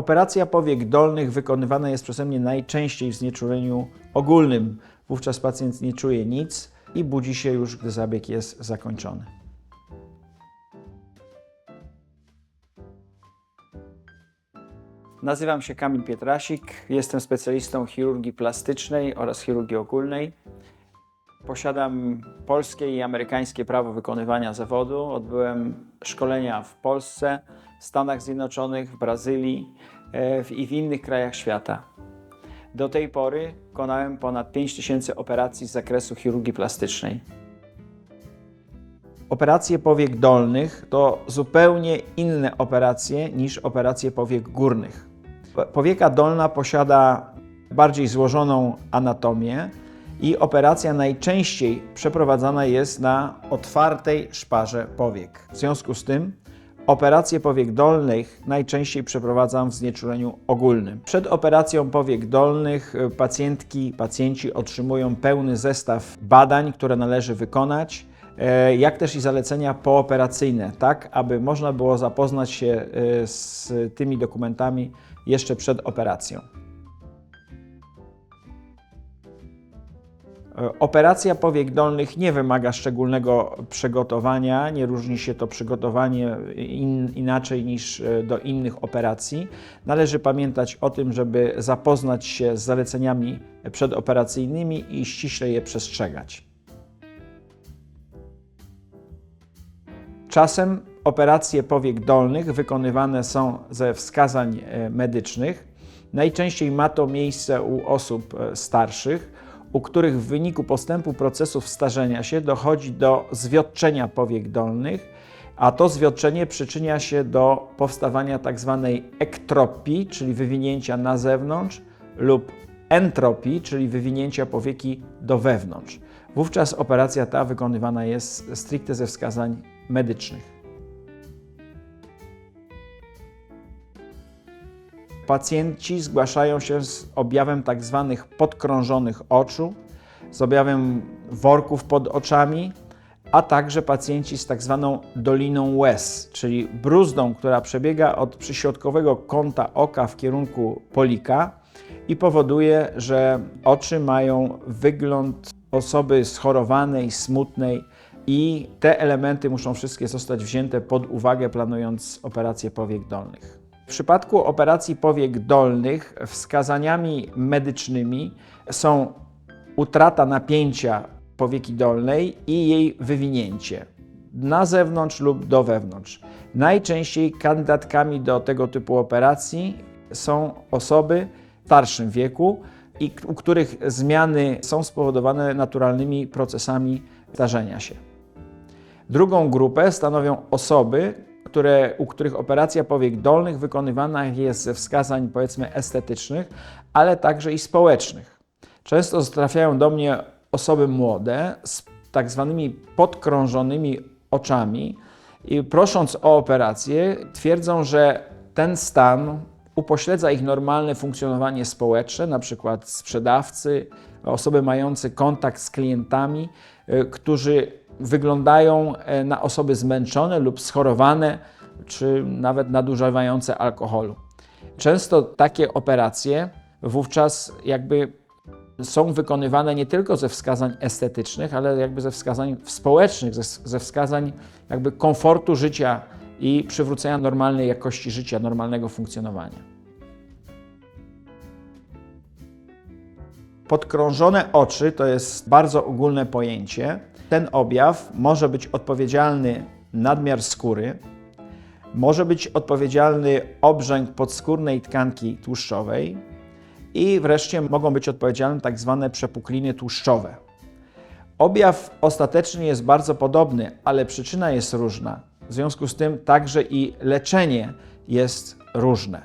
Operacja powiek dolnych wykonywana jest przeze mnie najczęściej w znieczuleniu ogólnym. Wówczas pacjent nie czuje nic i budzi się już, gdy zabieg jest zakończony. Nazywam się Kamil Pietrasik, jestem specjalistą chirurgii plastycznej oraz chirurgii ogólnej. Posiadam polskie i amerykańskie prawo wykonywania zawodu. Odbyłem szkolenia w Polsce, w Stanach Zjednoczonych, w Brazylii e, w- i w innych krajach świata. Do tej pory wykonałem ponad 5000 operacji z zakresu chirurgii plastycznej. Operacje powiek dolnych to zupełnie inne operacje niż operacje powiek górnych. Po- Powieka dolna posiada bardziej złożoną anatomię i operacja najczęściej przeprowadzana jest na otwartej szparze powiek. W związku z tym operacje powiek dolnych najczęściej przeprowadzam w znieczuleniu ogólnym. Przed operacją powiek dolnych y, pacjentki, pacjenci otrzymują pełny zestaw badań, które należy wykonać e, jak też i zalecenia pooperacyjne, tak aby można było zapoznać się e, z tymi dokumentami jeszcze przed operacją. Operacja powiek dolnych nie wymaga szczególnego przygotowania, nie różni się to przygotowanie in, inaczej niż e, do innych operacji. Należy pamiętać o tym, żeby zapoznać się z zaleceniami przedoperacyjnymi i ściśle je przestrzegać. Czasem operacje powiek dolnych wykonywane są ze wskazań e, medycznych. Najczęściej ma to miejsce u osób e, starszych, u których w wyniku postępu procesów starzenia się dochodzi do zwiotczenia powiek dolnych, a to zwiotczenie przyczynia się do powstawania tzw. ektropii, czyli wywinięcia na zewnątrz, lub entropii, czyli wywinięcia powieki do wewnątrz. Wówczas operacja ta wykonywana jest stricte ze wskazań medycznych. Pacjenci zgłaszają się z objawem tak zwanych podkrążonych oczu, z objawem worków pod oczami, a także pacjenci z tak zwaną doliną łez, czyli bruzdą, która przebiega od przyśrodkowego kąta oka w kierunku polika i powoduje, że oczy mają wygląd osoby schorowanej, smutnej i te elementy muszą wszystkie zostać wzięte pod uwagę planując operację powiek dolnych. W przypadku operacji powiek dolnych wskazaniami medycznymi są utrata napięcia powieki dolnej i jej wywinięcie na zewnątrz lub do wewnątrz. Najczęściej kandydatkami do tego typu operacji są osoby w starszym wieku i u których zmiany są spowodowane naturalnymi procesami starzenia się. Drugą grupę stanowią osoby, które, u których operacja powiek dolnych wykonywana jest ze wskazań powiedzmy estetycznych, ale także i społecznych. Często trafiają do mnie osoby młode z tak zwanymi podkrążonymi oczami i prosząc o operację twierdzą, że ten stan upośledza ich normalne funkcjonowanie społeczne, na przykład sprzedawcy, osoby mające kontakt z klientami, y, którzy wyglądają e, na osoby zmęczone lub schorowane, czy nawet nadużywające alkoholu. Często takie operacje wówczas jakby są wykonywane nie tylko ze wskazań estetycznych, ale jakby ze wskazań społecznych, ze, wskazań jakby komfortu życia i przywrócenia normalnej jakości życia, normalnego funkcjonowania. Podkrążone oczy to jest bardzo ogólne pojęcie. Ten objaw może być odpowiedzialny nadmiar skóry, może być odpowiedzialny obrzęk podskórnej tkanki tłuszczowej i wreszcie mogą być odpowiedzialne tak zwane przepukliny tłuszczowe. Objaw ostateczny jest bardzo podobny, ale przyczyna jest różna. W związku z tym także i leczenie jest różne.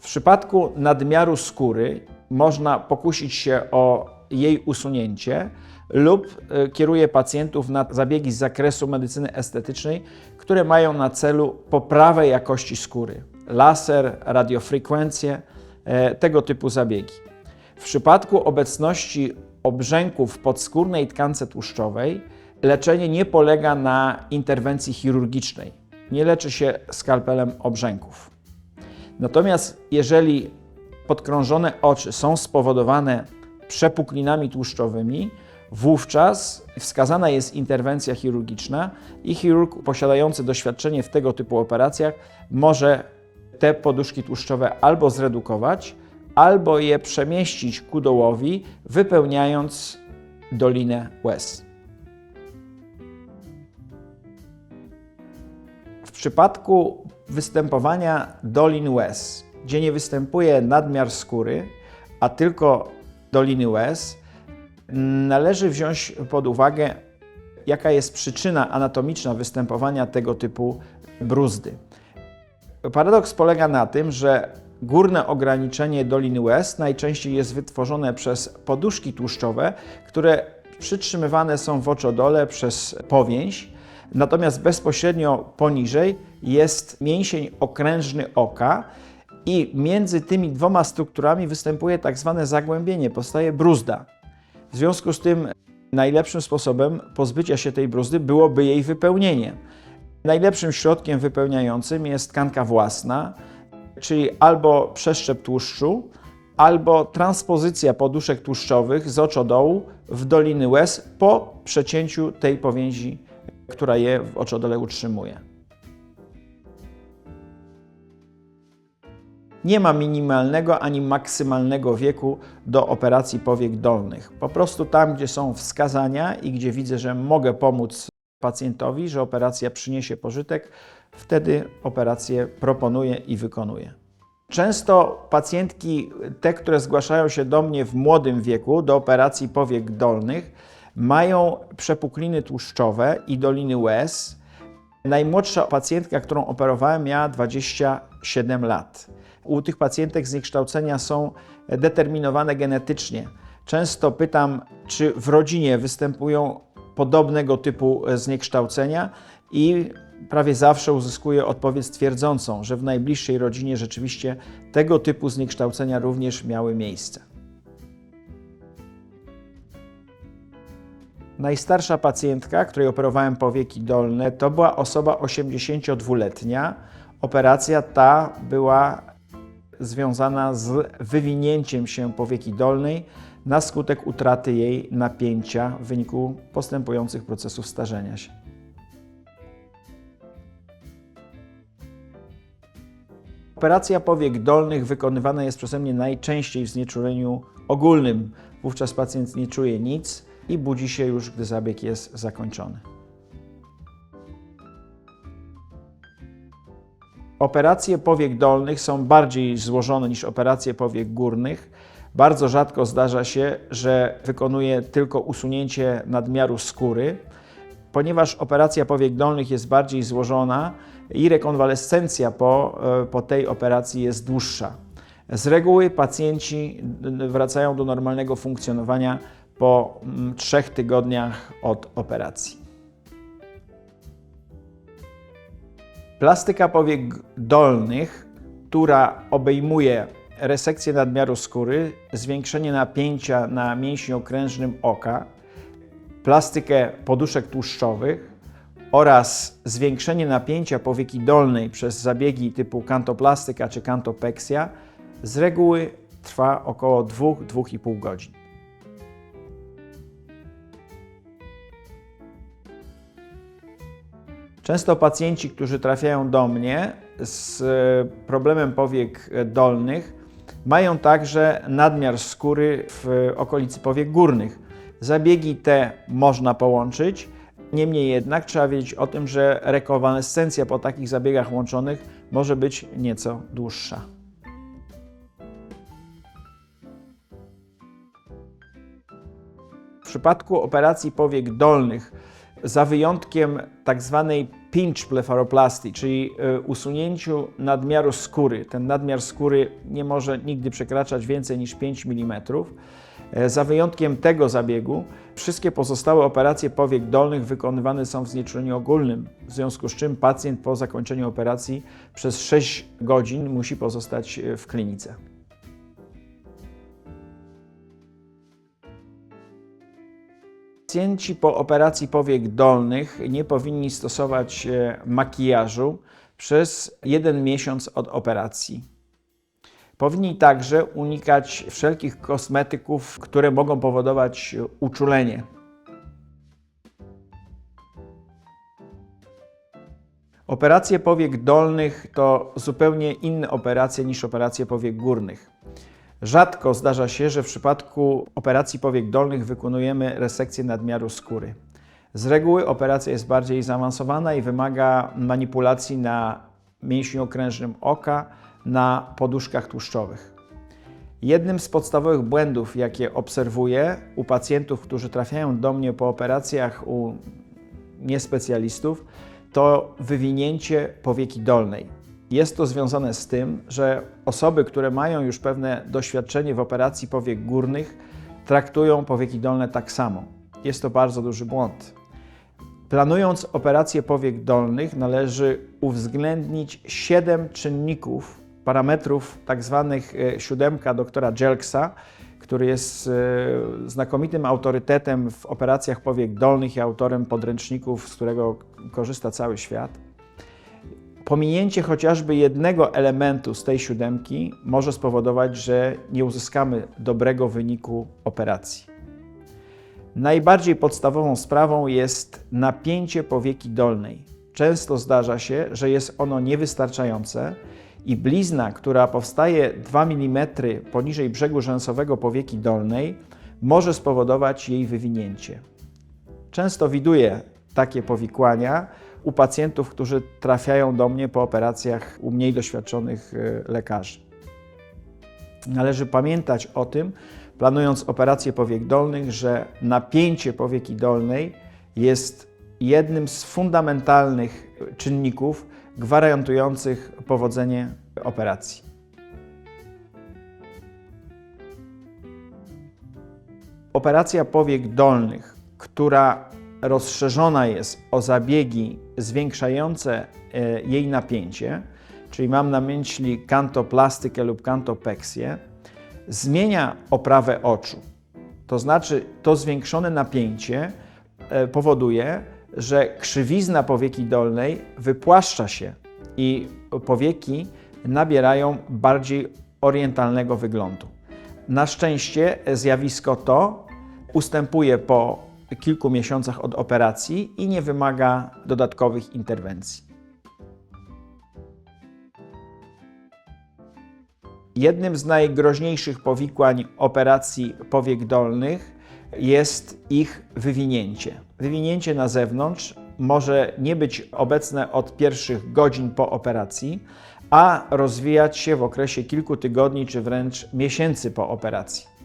W przypadku nadmiaru skóry można pokusić się o jej usunięcie lub y, kieruje pacjentów na zabiegi z zakresu medycyny estetycznej, które mają na celu poprawę jakości skóry. Laser, radiofrekwencje, tego typu zabiegi. W przypadku obecności obrzęków w podskórnej tkance tłuszczowej leczenie nie polega na interwencji chirurgicznej. Nie leczy się skalpelem obrzęków. Natomiast jeżeli podkrążone oczy są spowodowane przepuklinami tłuszczowymi, wówczas wskazana jest interwencja chirurgiczna i chirurg posiadający doświadczenie w tego typu operacjach może te poduszki tłuszczowe albo zredukować, albo je przemieścić ku dołowi, wypełniając dolinę łez. W przypadku występowania dolin łez, gdzie nie występuje nadmiar skóry, a tylko doliny łez, należy wziąć pod uwagę, jaka jest przyczyna anatomiczna występowania tego typu bruzdy. Paradoks polega na tym, że górne ograniczenie doliny łez najczęściej jest wytworzone przez poduszki tłuszczowe, które przytrzymywane są w oczodole przez powięź, natomiast bezpośrednio poniżej jest mięsień okrężny oka i między tymi dwoma strukturami występuje tak zwane zagłębienie, powstaje bruzda. W związku z tym najlepszym sposobem pozbycia się tej bruzdy byłoby jej wypełnienie. Najlepszym środkiem wypełniającym jest tkanka własna, czyli albo przeszczep tłuszczu, albo transpozycja poduszek tłuszczowych z oczodołu w doliny łez po przecięciu tej powięzi, która je w oczodole utrzymuje. Nie ma minimalnego ani maksymalnego wieku do operacji powiek dolnych. Po prostu tam, gdzie są wskazania i gdzie widzę, że mogę pomóc pacjentowi, że operacja przyniesie pożytek, wtedy operację proponuję i wykonuję. Często pacjentki, te, które zgłaszają się do mnie w młodym wieku do operacji powiek dolnych, mają przepukliny tłuszczowe i doliny łez. Najmłodsza pacjentka, którą operowałem, miała 27 lat. U tych pacjentek zniekształcenia są determinowane genetycznie. Często pytam, czy w rodzinie występują podobnego typu zniekształcenia i prawie zawsze uzyskuję odpowiedź twierdzącą, że w najbliższej rodzinie rzeczywiście tego typu zniekształcenia również miały miejsce. Najstarsza pacjentka, której operowałem powieki dolne, to była osoba 82-letnia. Operacja ta była związana z wywinięciem się powieki dolnej na skutek utraty jej napięcia w wyniku postępujących procesów starzenia się. Operacja powiek dolnych wykonywana jest przeze mnie najczęściej w znieczuleniu ogólnym. Wówczas pacjent nie czuje nic i budzi się już, gdy zabieg jest zakończony. Operacje powiek dolnych są bardziej złożone niż operacje powiek górnych. Bardzo rzadko zdarza się, że wykonuje tylko usunięcie nadmiaru skóry. Ponieważ operacja powiek dolnych jest bardziej złożona i rekonwalescencja po, po tej operacji jest dłuższa. Z reguły pacjenci wracają do normalnego funkcjonowania po trzech tygodniach od operacji. Plastyka powiek dolnych, która obejmuje resekcję nadmiaru skóry, zwiększenie napięcia na mięśni okrężnym oka, plastykę poduszek tłuszczowych oraz zwiększenie napięcia powieki dolnej przez zabiegi typu kantoplastyka czy kantopeksja z reguły trwa około 2-2,5 godzin. Często pacjenci, którzy trafiają do mnie z problemem powiek dolnych, mają także nadmiar skóry w okolicy powiek górnych. Zabiegi te można połączyć, niemniej jednak trzeba wiedzieć o tym, że rekonwalescencja po takich zabiegach łączonych może być nieco dłuższa. W przypadku operacji powiek dolnych, za wyjątkiem tak zwanej pinch blefaroplastii, czyli y, usunięciu nadmiaru skóry. Ten nadmiar skóry nie może nigdy przekraczać więcej niż 5 mm. E, za wyjątkiem tego zabiegu, wszystkie pozostałe operacje powiek dolnych wykonywane są w znieczuleniu ogólnym, w związku z czym pacjent po zakończeniu operacji przez 6 godzin musi pozostać e, w klinice. Pacjenci po operacji powiek dolnych nie powinni stosować makijażu przez jeden miesiąc od operacji. Powinni także unikać wszelkich kosmetyków, które mogą powodować uczulenie. Operacje powiek dolnych to zupełnie inne operacje niż operacje powiek górnych. Rzadko zdarza się, że w przypadku operacji powiek dolnych wykonujemy resekcję nadmiaru skóry. Z reguły operacja jest bardziej zaawansowana i wymaga manipulacji na mięśniu okrężnym oka, na poduszkach tłuszczowych. Jednym z podstawowych błędów, jakie obserwuję u pacjentów, którzy trafiają do mnie po operacjach u niespecjalistów, to wywinięcie powieki dolnej. Jest to związane z tym, że osoby, które mają już pewne doświadczenie w operacji powiek górnych, traktują powieki dolne tak samo. Jest to bardzo duży błąd. Planując operację powiek dolnych, należy uwzględnić 7 czynników, parametrów, tak zwanych e, siódemka doktora Jelksa, który jest e, znakomitym autorytetem w operacjach powiek dolnych i autorem podręczników, z którego korzysta cały świat. Pominięcie chociażby jednego elementu z tej siódemki może spowodować, że nie uzyskamy dobrego wyniku operacji. Najbardziej podstawową sprawą jest napięcie powieki dolnej. Często zdarza się, że jest ono niewystarczające i blizna, która powstaje 2 mm poniżej brzegu rzęsowego powieki dolnej, może spowodować jej wywinięcie. Często widuję takie powikłania u pacjentów, którzy trafiają do mnie po operacjach u mniej doświadczonych e, lekarzy. Należy pamiętać o tym, planując operację powiek dolnych, że napięcie powieki dolnej jest jednym z fundamentalnych czynników gwarantujących powodzenie operacji. Operacja powiek dolnych, która rozszerzona jest o zabiegi zwiększające e, jej napięcie, czyli mam na myśli kantoplastykę lub kantopeksję, zmienia oprawę oczu. To znaczy, to zwiększone napięcie e, powoduje, że krzywizna powieki dolnej wypłaszcza się i powieki nabierają bardziej orientalnego wyglądu. Na szczęście zjawisko to ustępuje po kilku miesiącach od operacji i nie wymaga dodatkowych interwencji. Jednym z najgroźniejszych powikłań operacji powiek dolnych jest ich wywinięcie. Wywinięcie na zewnątrz może nie być obecne od pierwszych godzin po operacji, a rozwijać się w okresie kilku tygodni czy wręcz miesięcy po operacji.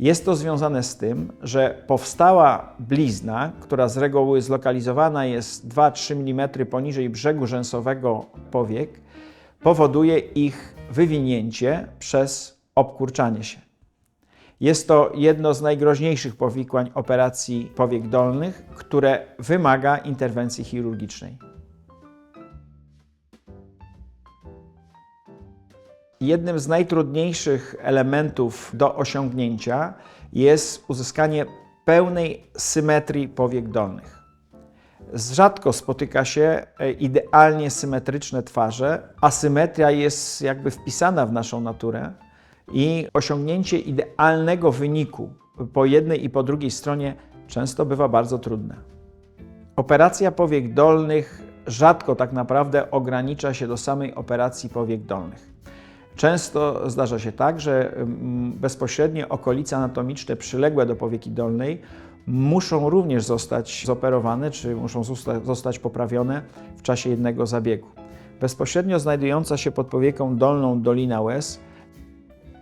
Jest to związane z tym, że powstała blizna, która z reguły zlokalizowana jest 2-3 mm poniżej brzegu rzęsowego powiek, powoduje ich wywinięcie przez obkurczanie się. Jest to jedno z najgroźniejszych powikłań operacji powiek dolnych, które wymaga interwencji chirurgicznej. Jednym z najtrudniejszych elementów do osiągnięcia jest uzyskanie pełnej symetrii powiek dolnych. Rzadko spotyka się e, idealnie symetryczne twarze. Asymetria jest jakby wpisana w naszą naturę i osiągnięcie idealnego wyniku po jednej i po drugiej stronie często bywa bardzo trudne. Operacja powiek dolnych rzadko tak naprawdę ogranicza się do samej operacji powiek dolnych. Często zdarza się tak, że mm, bezpośrednie okolice anatomiczne przyległe do powieki dolnej muszą również zostać zoperowane, czy muszą zostać poprawione w czasie jednego zabiegu. Bezpośrednio znajdująca się pod powieką dolną dolina łez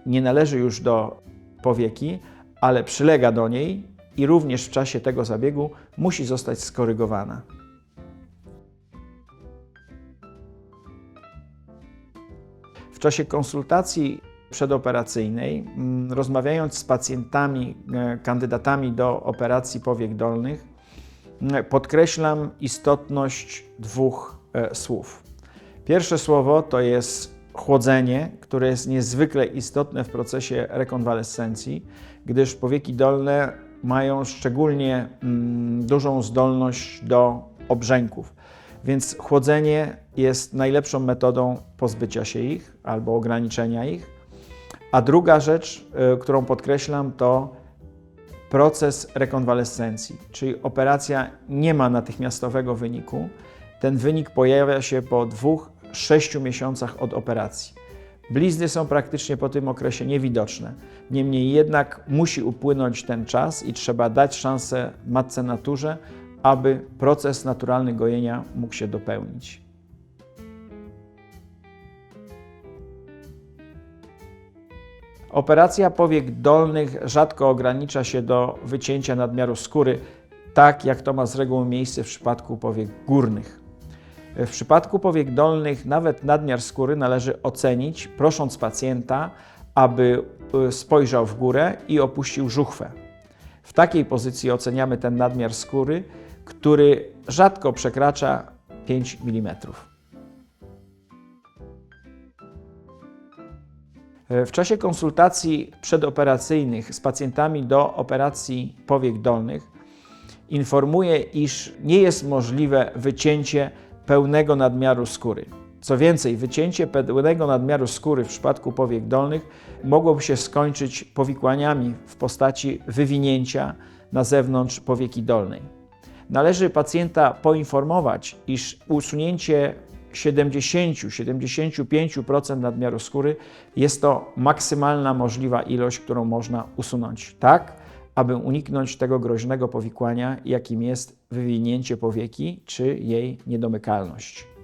nie należy już do powieki, ale przylega do niej i również w czasie tego zabiegu musi zostać skorygowana. W czasie konsultacji przedoperacyjnej, mm, rozmawiając z pacjentami, e, kandydatami do operacji powiek dolnych, mm, podkreślam istotność dwóch e, słów. Pierwsze słowo to jest chłodzenie, które jest niezwykle istotne w procesie rekonwalescencji, gdyż powieki dolne mają szczególnie mm, dużą zdolność do obrzęków. Więc chłodzenie jest najlepszą metodą pozbycia się ich albo ograniczenia ich. A druga rzecz, y, którą podkreślam, to proces rekonwalescencji, czyli operacja nie ma natychmiastowego wyniku. Ten wynik pojawia się po dwóch, sześciu miesiącach od operacji. Blizny są praktycznie po tym okresie niewidoczne. Niemniej jednak musi upłynąć ten czas i trzeba dać szansę matce naturze, aby proces naturalny gojenia mógł się dopełnić. Operacja powiek dolnych rzadko ogranicza się do wycięcia nadmiaru skóry, tak jak to ma z reguły miejsce w przypadku powiek górnych. W przypadku powiek dolnych nawet nadmiar skóry należy ocenić, prosząc pacjenta, aby y, spojrzał w górę i opuścił żuchwę. W takiej pozycji oceniamy ten nadmiar skóry, który rzadko przekracza 5 mm. W czasie konsultacji przedoperacyjnych z pacjentami do operacji powiek dolnych informuję, iż nie jest możliwe wycięcie pełnego nadmiaru skóry. Co więcej, wycięcie pełnego nadmiaru skóry w przypadku powiek dolnych mogłoby się skończyć powikłaniami w postaci wywinięcia na zewnątrz powieki dolnej. Należy pacjenta poinformować, iż usunięcie 70-75% nadmiaru skóry jest to maksymalna możliwa ilość, którą można usunąć, tak aby uniknąć tego groźnego powikłania, jakim jest wywinięcie powieki czy jej niedomykalność.